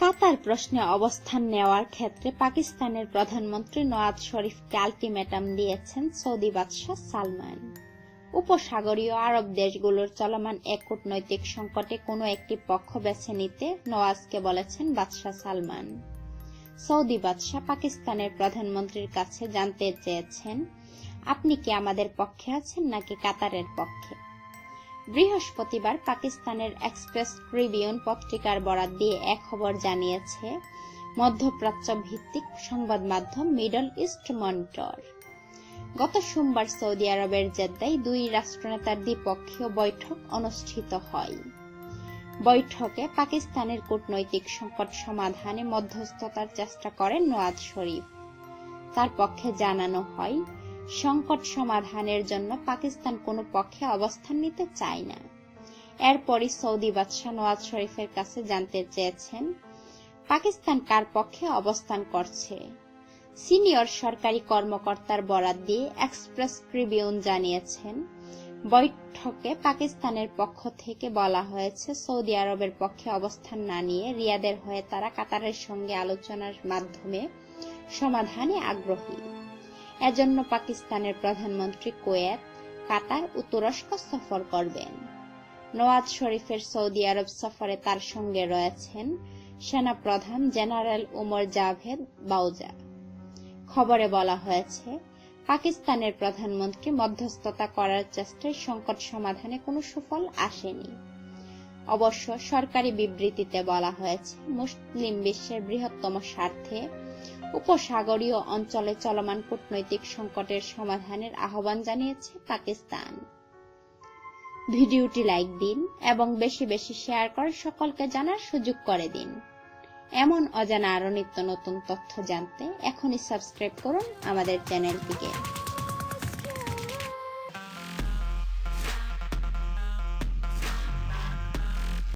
কাতার প্রশ্নে অবস্থান নেওয়ার ক্ষেত্রে পাকিস্তানের প্রধানমন্ত্রী নওয়াজ শরীফকে আলটিমেটাম দিয়েছেন সৌদি বাদশাহ সালমান। উপসাগরীয় আরব দেশগুলোর চলমান এক কূটনৈতিক সংকটে কোনো একটি পক্ষ বেছে নিতে নওয়াজকে বলেছেন বাদশাহ সালমান। সৌদি বাদশাহ পাকিস্তানের প্রধানমন্ত্রীর কাছে জানতে চেয়েছেন, আপনি কি আমাদের পক্ষে আছেন নাকি কাতারের পক্ষে? বৃহস্পতিবার পাকিস্তানের এক্সপ্রেস ট্রিবিউন পত্রিকার বরাত দিয়ে এক খবর জানিয়েছে মধ্যপ্রাচ্য ভিত্তিক সংবাদ মাধ্যম মিডল ইস্ট মনিটর। গত সোমবার সৌদি আরবের জেদ্দায় দুই রাষ্ট্রনেতার দ্বিপক্ষীয় বৈঠক অনুষ্ঠিত হয়। বৈঠকে পাকিস্তানের কূটনৈতিক সংকট সমাধানে মধ্যস্থতার চেষ্টা করেন নওয়াজ শরীফ। তার পক্ষে জানানো হয় সংকট সমাধানের জন্য পাকিস্তান কোনো পক্ষে অবস্থান নিতে চায় না। এরপরই সৌদি বাদশাহ নওয়াজ শরীফের কাছে জানতে চেয়েছেন, পাকিস্তান কার পক্ষে অবস্থান করছে? সিনিয়র সরকারি কর্মকর্তার বরাত দিয়ে এক্সপ্রেস ট্রিবিউন জানিয়েছেন, বৈঠকে পাকিস্তানের পক্ষ থেকে বলা হয়েছে, সৌদি আরবের পক্ষে অবস্থান না নিয়ে রিয়াদের হয়ে তারা কাতারের সঙ্গে আলোচনার মাধ্যমে সমাধানে আগ্রহী। এজন্য পাকিস্তানের প্রধানমন্ত্রী কোয়েত, কাতার ও তুরস্ক সফর করবেন। নওয়াজ শরীফের সৌদি আরব সফরে তার সঙ্গে রয়েছেন সেনা প্রধান জেনারেল উমর জাভেদ বাউজা। খবরে বলা হয়েছে, পাকিস্তানের প্রধানমন্ত্রী মধ্যস্থতা করার চেষ্টায় সংকট সমাধানে কোনো সুফল আসেনি। অবশ্য সরকারি বিবৃতিতে বলা হয়েছে, মুসলিম বিশ্বের বৃহত্তম স্বার্থে উপসাগরীয় অঞ্চলে চলমান কূটনৈতিক সংকটের সমাধানের আহ্বান জানিয়েছে পাকিস্তান। ভিডিওটি লাইক দিন এবং বেশি বেশি শেয়ার করে সকলকে জানার সুযোগ করে দিন। এমন অজানা আরও নিত্য নতুন তথ্য জানতে এখনই সাবস্ক্রাইব করুন আমাদের চ্যানেলটিকে।